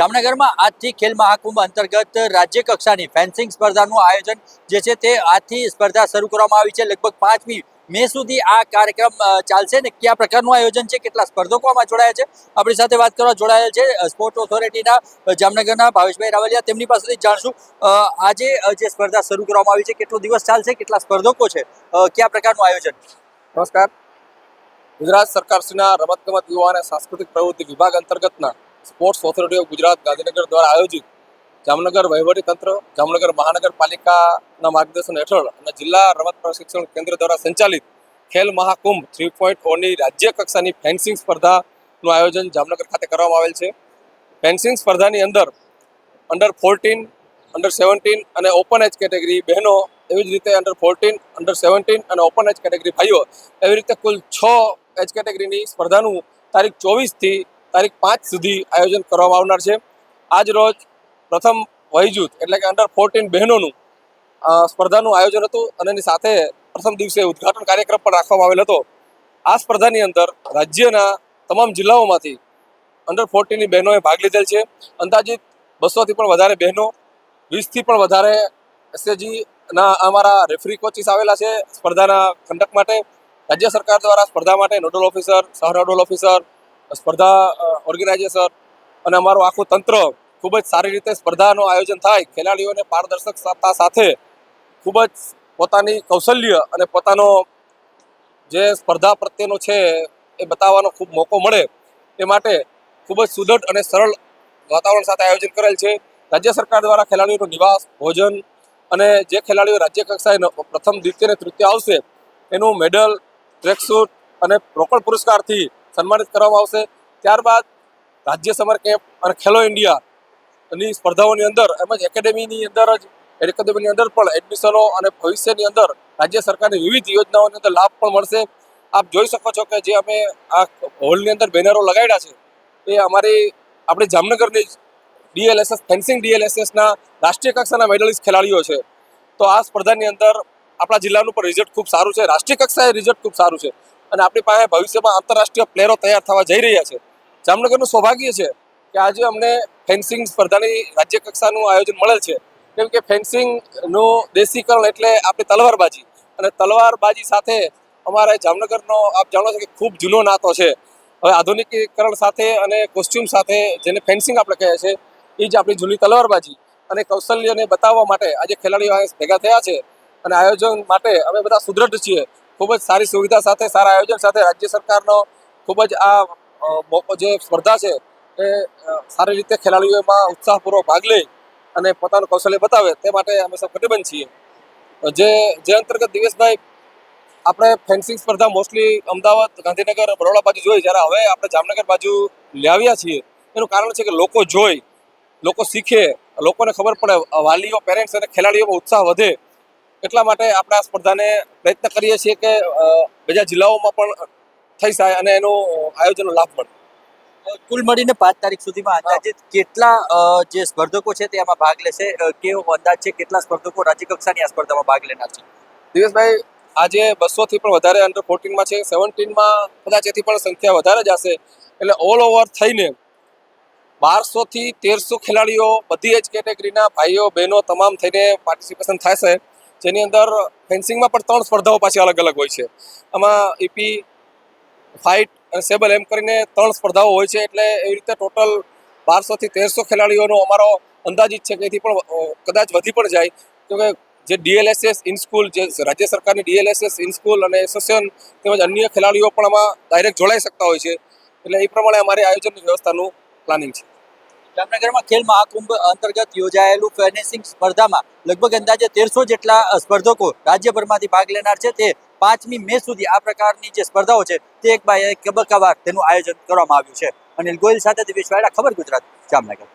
જામનગરમાં આજથી ખેલ મહાકુંભ અંતર્ગત રાજ્ય કક્ષાની ફેન્સિંગ સ્પર્ધાનું આયોજન જે છે તે આજથી સ્પર્ધા શરૂ કરવામાં આવી છે. લગભગ પાંચમી મે સુધી આ કાર્યક્રમ ચાલશે ને કયા પ્રકારનું આયોજન છે, કેટલા સ્પર્ધકો આમાં જોડાયા છે, આપણી સાથે વાત કરવા જોડાયેલ છે સ્પોર્ટ ઓથોરિટીના જામનગરના ભાવેશભાઈ રાવલિયા. તેમની પાસેથી જાણશું આજે જે સ્પર્ધા શરૂ કરવામાં આવી છે, કેટલો દિવસ ચાલશે, કેટલા સ્પર્ધકો છે કયા પ્રકારનું આયોજન? નમસ્કાર. ગુજરાત સરકારશ્રીના રમતગમત યુવા અને સાંસ્કૃતિક પ્રવૃત્તિ વિભાગ અંતર્ગતના sports authority of Gujarat Gandhinagar દ્વારા આયોજિત જામનગર તંત્ર જામનગર મહાનગરપાલિકાના માર્ગદર્શન હેઠળ અને જિલ્લા રમત પ્રશિક્ષણ કેન્દ્ર દ્વારા સંચાલિત ખેલ મહાકુંભ થ્રી પોઈન્ટ ઓની રાજ્ય કક્ષાની ફેન્સિંગ સ્પર્ધાનું આયોજન જામનગર ખાતે કરવામાં આવેલ છે. ફેન્સિંગ સ્પર્ધાની અંદર અંડર ફોર્ટીન અંડર સેવન્ટીન અને ઓપન એજ કેટેગરી બહેનો એવી જ રીતે અંડર ફોર્ટીન અંડર સેવન્ટીન અને ઓપન એજ કેટેગરી ભાઈઓ એવી રીતે કુલ છ એજ કેટેગરીની સ્પર્ધાનું તારીખ ચોવીસથી તારીખ પાંચ સુધી આયોજન કરવામાં આવનાર છે. આજ રોજ પ્રથમ વયજૂથ એટલે કે અંડર ફોર્ટીન બહેનોનું સ્પર્ધાનું આયોજન હતું અને એની સાથે પ્રથમ દિવસે ઉદ્ઘાટન કાર્યક્રમ પણ રાખવામાં આવેલ હતો. આ સ્પર્ધાની અંદર રાજ્યના તમામ જિલ્લાઓમાંથી અંડર ફોર્ટીનની બહેનોએ ભાગ લીધેલ છે. અંદાજિત બસોથી પણ વધારે બહેનો વીસથી પણ વધારે એસએજીના અમારા રેફરી કોચિસ આવેલા છે સ્પર્ધાના કંડક્ટ માટે. રાજ્ય સરકાર દ્વારા સ્પર્ધા માટે નોડલ ઓફિસર સહ નોડલ ઓફિસર સ્પર્ધા ઓર્ગેનાઇઝેશન અને અમારું આખું તંત્ર ખૂબ જ સારી રીતે સ્પર્ધાનું આયોજન થાય. ખેલાડીઓને પારદર્શકતા સાથે ખૂબ જ પોતાની કૌશલ્ય અને પોતાનો જે સ્પર્ધા પ્રત્યેનો છે એ બતાવવાનો ખૂબ મોકો મળે એ માટે ખૂબ જ સુદૃઢ અને સરળ વાતાવરણ સાથે આયોજન કરેલ છે. રાજ્ય સરકાર દ્વારા ખેલાડીઓનો નિવાસ, ભોજન અને જે ખેલાડીઓ રાજ્ય કક્ષાએ પ્રથમ, દ્વિતીય અને તૃતીય આવશે, એનું મેડલ ટ્રેકસૂટ અને રોકડ પુરસ્કારથી સન્માનિત કરવામાં આવશે. ત્યારબાદ રાજ્ય સમર કેમ્પ અને ખેલો ઇન્ડિયાની સ્પર્ધાઓની અંદર એમ જ એકેડેમીની અંદર જ એકેડેમીની અંદર પણ એડમિશનો અને ભવિષ્યની અંદર રાજ્ય સરકારની વિવિધ યોજનાઓની અંદર લાભ પણ મળશે. આપ જોઈ શકો છો કે જે અમે આ હોલની અંદર બેનરો લગાડ્યા છે, એ અમારી આપણે જામનગરની જ ડીએલએસએસ, ફેન્સિંગ ડીએલએસએસના રાષ્ટ્રીય કક્ષાના મેડલિસ્ટ ખેલાડીઓ છે. તો આ સ્પર્ધાની અંદર આપણા જિલ્લાનું પણ રિઝલ્ટ ખૂબ સારું છે. રાષ્ટ્રીય કક્ષાએ રિઝલ્ટ ખૂબ સારું છે. અને આપણી પાસે ભવિષ્યમાં આંતરરાષ્ટ્રીય પ્લેયરો તૈયાર થવા જઈ રહ્યા છે. જામનગરનું સૌભાગ્ય છે કે આજે અમને ફેન્સિંગ સ્પર્ધાની રાજ્ય કક્ષાનું આયોજન મળેલ છે. કેમ કે ફેન્સિંગનું દેશીકરણ એટલે આપણી તલવારબાજી. અને તલવારબાજી સાથે અમારા જામનગરનો, આપ જાણો છો કે ખૂબ જૂનો નાતો છે. હવે આધુનિકીકરણ સાથે અને કોસ્ચ્યુમ સાથે જેને ફેન્સિંગ આપણે કહે છે, એ જ આપણી જૂની તલવારબાજી. અને કૌશલ્યને બતાવવા માટે આજે ખેલાડીઓ ભેગા થયા છે. અને આયોજન માટે અમે બધા સુદૃઢ છીએ. ખૂબ જ સારી સુવિધા સાથે, સારા આયોજન સાથે રાજ્ય સરકારનો ખૂબ જ આ જે સ્પર્ધા છે, એ સારી રીતે ખેલાડીઓમાં ઉત્સાહપૂર્વક ભાગ લે અને પોતાનું કૌશલ્ય બતાવે તે માટે અમે સૌ કટિબંધ છીએ. જે જે અંતર્ગત દિવેશભાઈ આપણે ફેન્સિંગ સ્પર્ધા મોસ્ટલી અમદાવાદ, ગાંધીનગર, બરોડા બાજુ જોઈ. જ્યારે હવે આપણે જામનગર બાજુ લાવ્યા છીએ, એનું કારણ છે કે લોકો જોઈ, લોકો શીખે, લોકોને ખબર પડે, વાલીઓ પેરેન્ટ્સ અને ખેલાડીઓમાં ઉત્સાહ વધે. એટલા માટે આપણે આ સ્પર્ધાને પ્રયત્ન કરીએ છીએ કે બીજા જિલ્લાઓમાં પણ થઈ જાય અને એનો આયોજનનો લાભ મળે. કુલ મળીને પાંચ તારીખ સુધીમાં અંદાજિત કેટલા જે સ્પર્ધકો છે તે આમાં ભાગ લેશે? કેવો અંદાજ છે? કેટલા સ્પર્ધકો રાજ્ય કક્ષાની આ સ્પર્ધામાં ભાગ લેનાર છે? દિવેશભાઈ આજે બસોથી પણ વધારે અંડર ફોર્ટીનમાં છે. સેવન્ટીનમાં કદાચ એથી પણ સંખ્યા વધારે જ હશે. એટલે ઓલ ઓવર થઈને બારસોથી તેરસો ખેલાડીઓ બધી જ કેટેગરીના ભાઈઓ બહેનો તમામ થઈને પાર્ટિસિપેશન થશે. જેની અંદર ફેન્સિંગમાં પણ ત્રણ સ્પર્ધાઓ પાછી અલગ અલગ હોય છે. આમાં ઈપી ફાઇટ અને સેબલ એમ કરીને ત્રણ સ્પર્ધાઓ હોય છે એટલે એવી રીતે ટોટલ બારસોથી તેરસો ખેલાડીઓનો અમારો અંદાજિત છે કે એથી પણ કદાચ વધી પણ જાય. તો કે જે ડીએલએસએસ ઇન સ્કૂલ જે રાજ્ય સરકારની ડીએલએસએસ ઇન સ્કૂલ અને એસોસિએશન તેમજ અન્ય ખેલાડીઓ પણ આમાં ડાયરેક્ટ જોડાઈ શકતા હોય છે. એટલે એ પ્રમાણે અમારી આયોજનની વ્યવસ્થાનું પ્લાનિંગ છે. જામનગરમાં ખેલ મહાકુંભ અંતર્ગત યોજાયેલું ફેન્સિંગ સ્પર્ધામાં લગભગ અંદાજે તેરસો જેટલા સ્પર્ધકો રાજ્યભરમાંથી ભાગ લેનાર છે. તે પાંચમી મે સુધી આ પ્રકારની જે સ્પર્ધાઓ છે, તે એક બાય એક તબક્કાવાર તેનું આયોજન કરવામાં આવ્યું છે. અનિલ ગોયલ સાથે દિવેશ વાયડા ખબર ગુજરાત, જામનગર.